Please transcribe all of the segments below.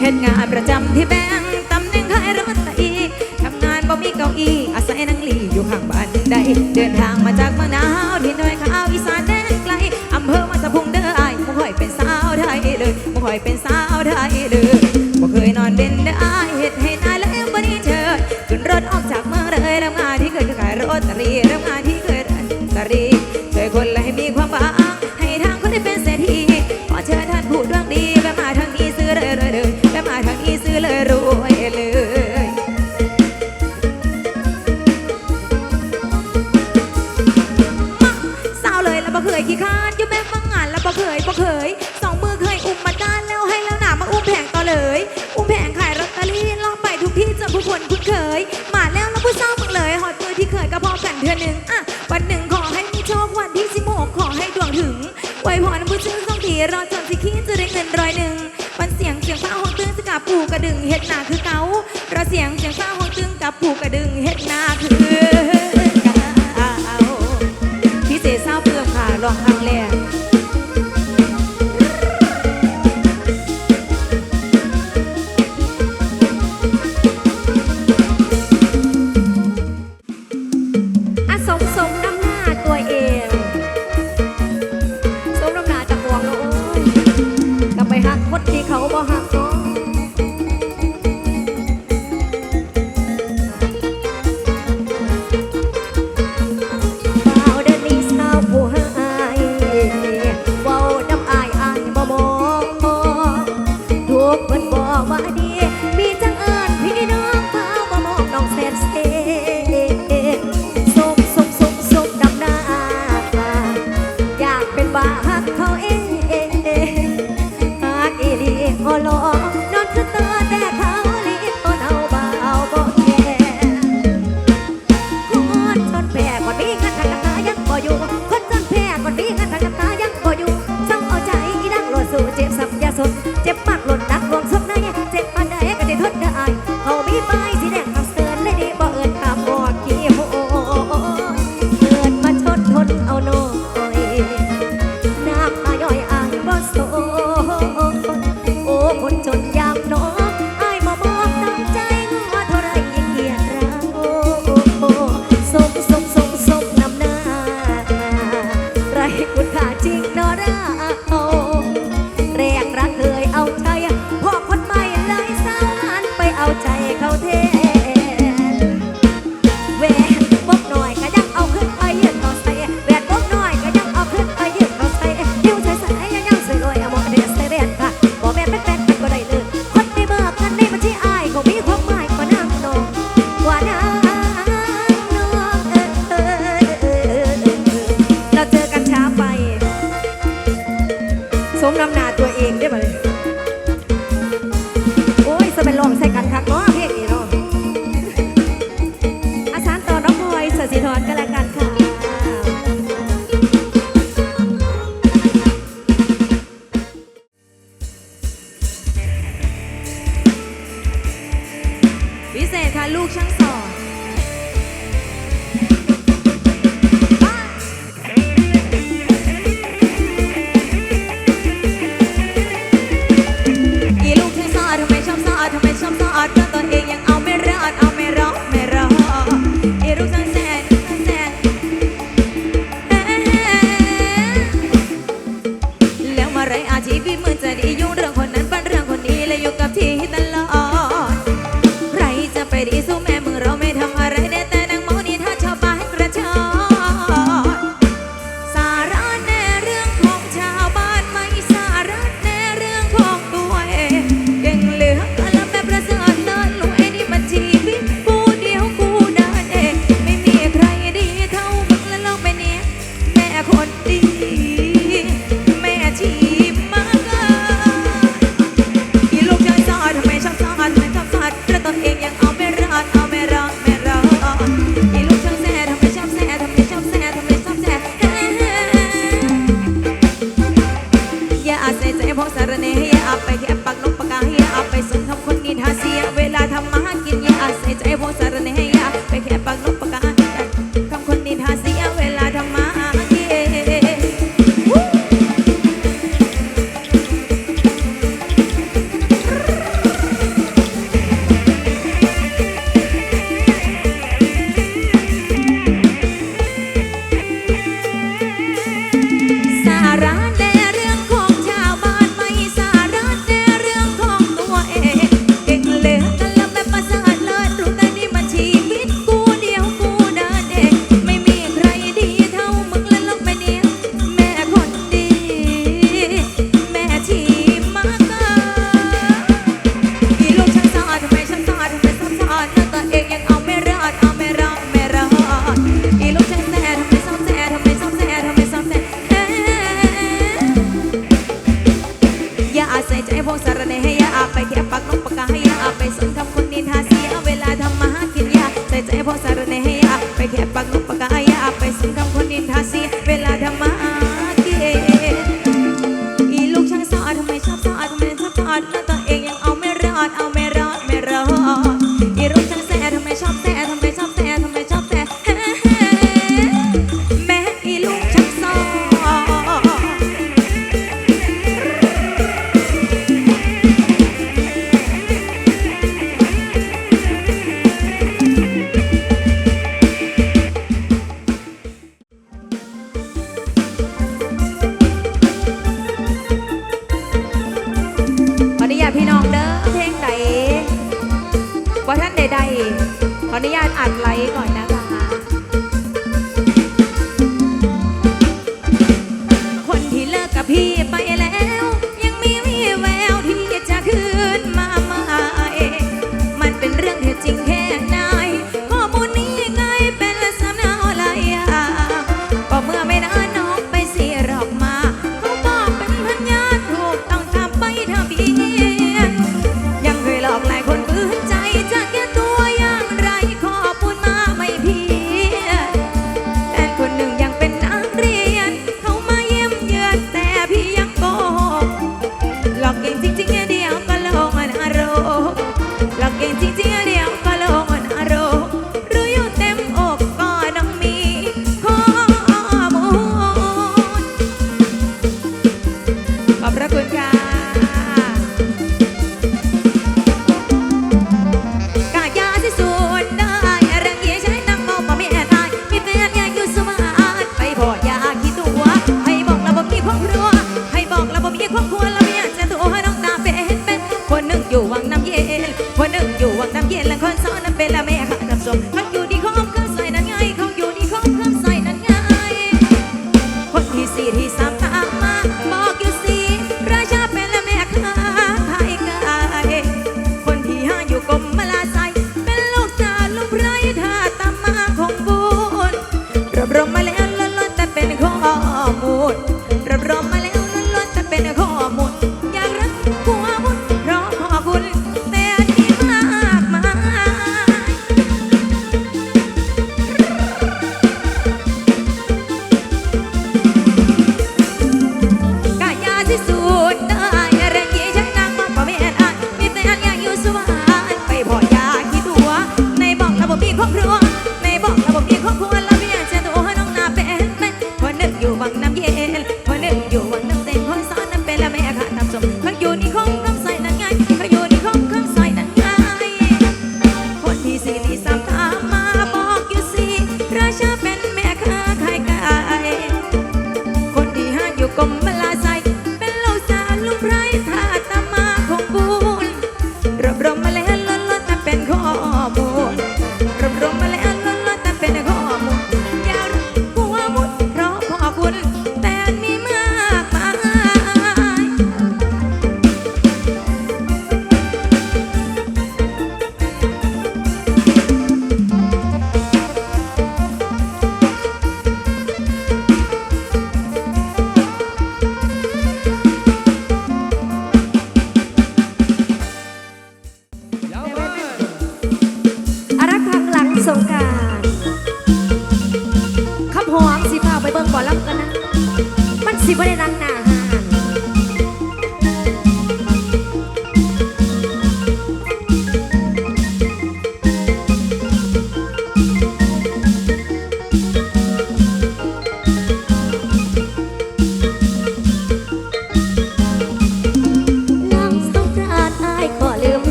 เห็นงานประจำที่แบงตำแหน่งขายรถตะอีทำงานบ่มีเก้าอี้อาศัยนั่งลีอยู่ข้างบ้นใดเดินทางมาจากเมืองหนาวที่หน่วยขาอีสานไกลอำเภอมาสะพุงเด้อไอ้บ่ค่อยเป็นสาวไทยเลยบ่ค่อยเป็นสาว เลยรวยเลยสาวเลยแล้วบ่เคยขี้ข้านยุ่แม่มังงานแล้วบ่เคยบ่เคยสองมือเคยอุ้มมาด้านแล้วให้แล้วหนามาอุ้มแผงต่อเลย อุ้มแผงขายรัตตอรี่ล่องไปทุกที่จะผู้คนคุ้นเคย มาแล้วแล้วผู้เศร้าวมึงเลยหอดมือที่เคยกระพอกันเธอหนึ่งอะวันหนึ่งขอให้มีโชควันที่สิบหกขอให้ดวงถึงไว้พรผู้ชื่อสองทีรอจนสิขีดจะได้เงินร้อยหนึ่ง ผูกระดึงเฮ็ดหนาคือเขาราเสียงเสียงฟ้าห้องตึงกับผูกระดึงเฮ็ดหนาคือ พิเศษค่ะลูกช่าง ก็ให้าไปสน ขออนุญาตอ่านไลค์ก่อน เราเก่งจริง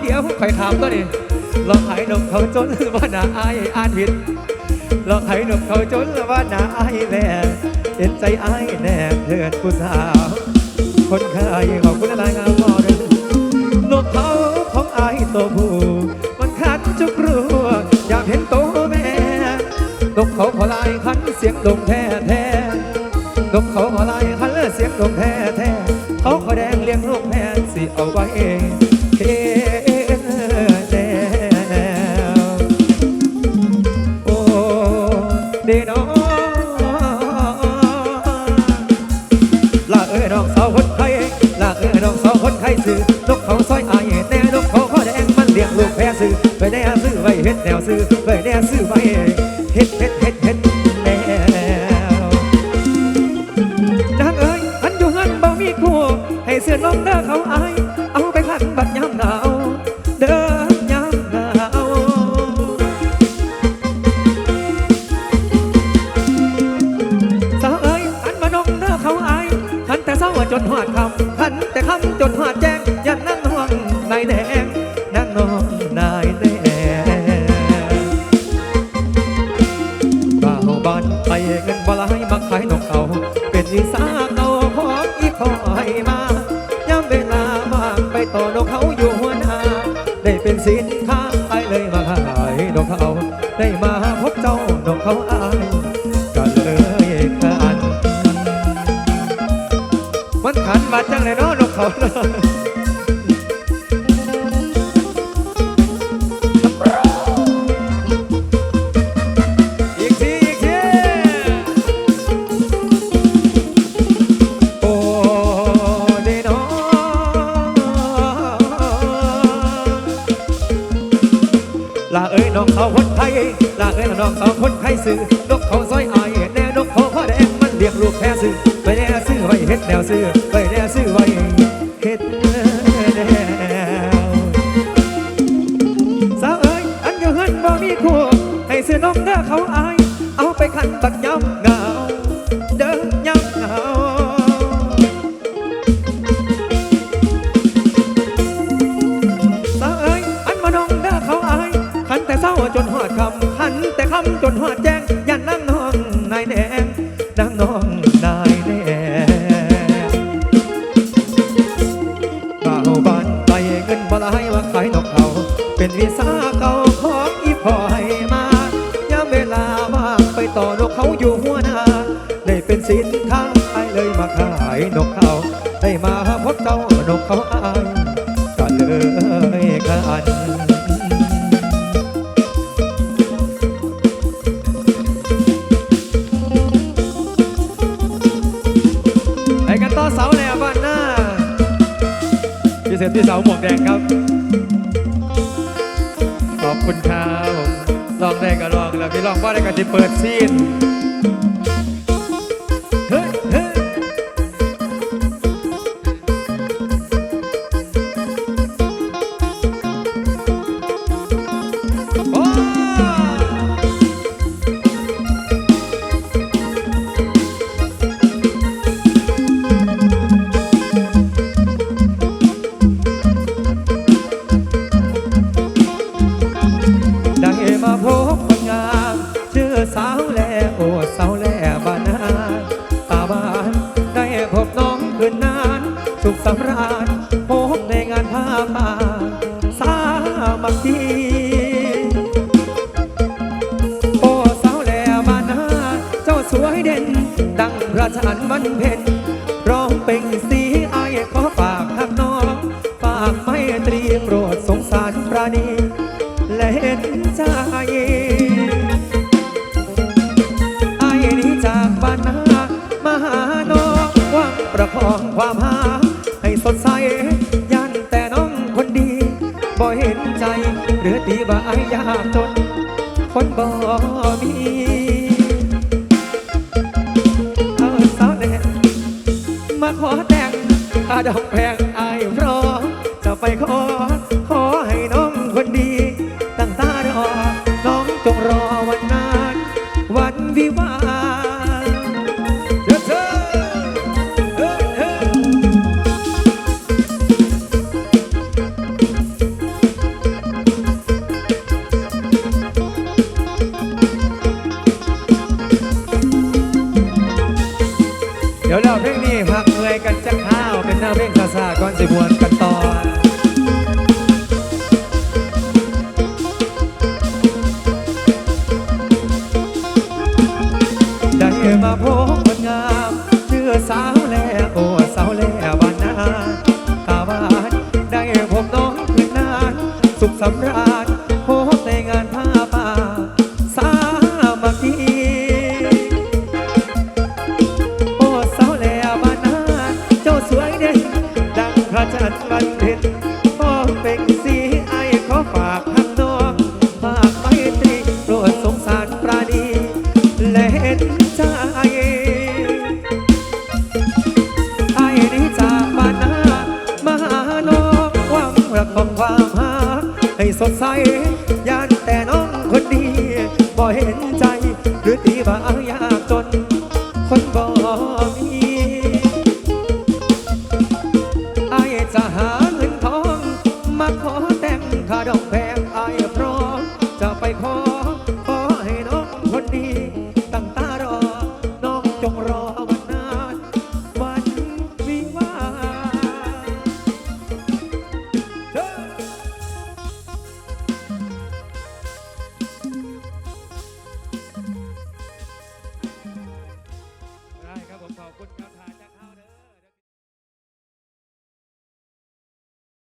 เดี๋ยวคอยถามก็ดิลองขายนมเขาจนว่าหนาอายอ่านผิดลองขายนมเขาจนว่าหนาอายแน่เอ็นใจอายแน่เพื่อนผู้สาว คนขายของคุณลายงามมอดนมเขาของอายตผู้มันคัดจุกรัวอยากเห็นโตแม่นกเขาขอลายขันเสียงลงแท้แท้นกเขาขอลายขันเสียงลงแท้แท้เขาขอแดงเลี้ยงลูกแม่สิเอาไว้ ซื้อนกเขาซอยอายแต่ลูกเขาข้อแดงมันเลี้ยงลูกแพ้ซื้อไปแน่ซื้อไว้เฮ็ดแนวซื้อไปแน่ซื้อไว้ สินค้าไอเลยมาขายดอกเขาได้มาพบเจ้าดอกเขาอายกันเลยกันมันขันมาจังเลยเนาะดอกเขา ซื้อนมเด้อเขาอาย เอาไปขันบักยำันไปกันต่อเสาแหล่บ้านหน้าพิเศษที่เสาหมวกแดงครับ ขอบคุณครับลองได้ก็ลองแล้วพี่ลองว่าได้ก็จะเปิดซีน สำรา บ่เห็นใจ หรือตีบ่าอายยากจน คนบ่มีเอาสาวแหน่มาขอแต่งถ้าดอกแพงอายร้อมจะไปขอ สิมวนกัน ความหา ให้สดใสยานแต่น้องคนดีบ่เห็นใจ หรือตีบ่ายากจน คนบอก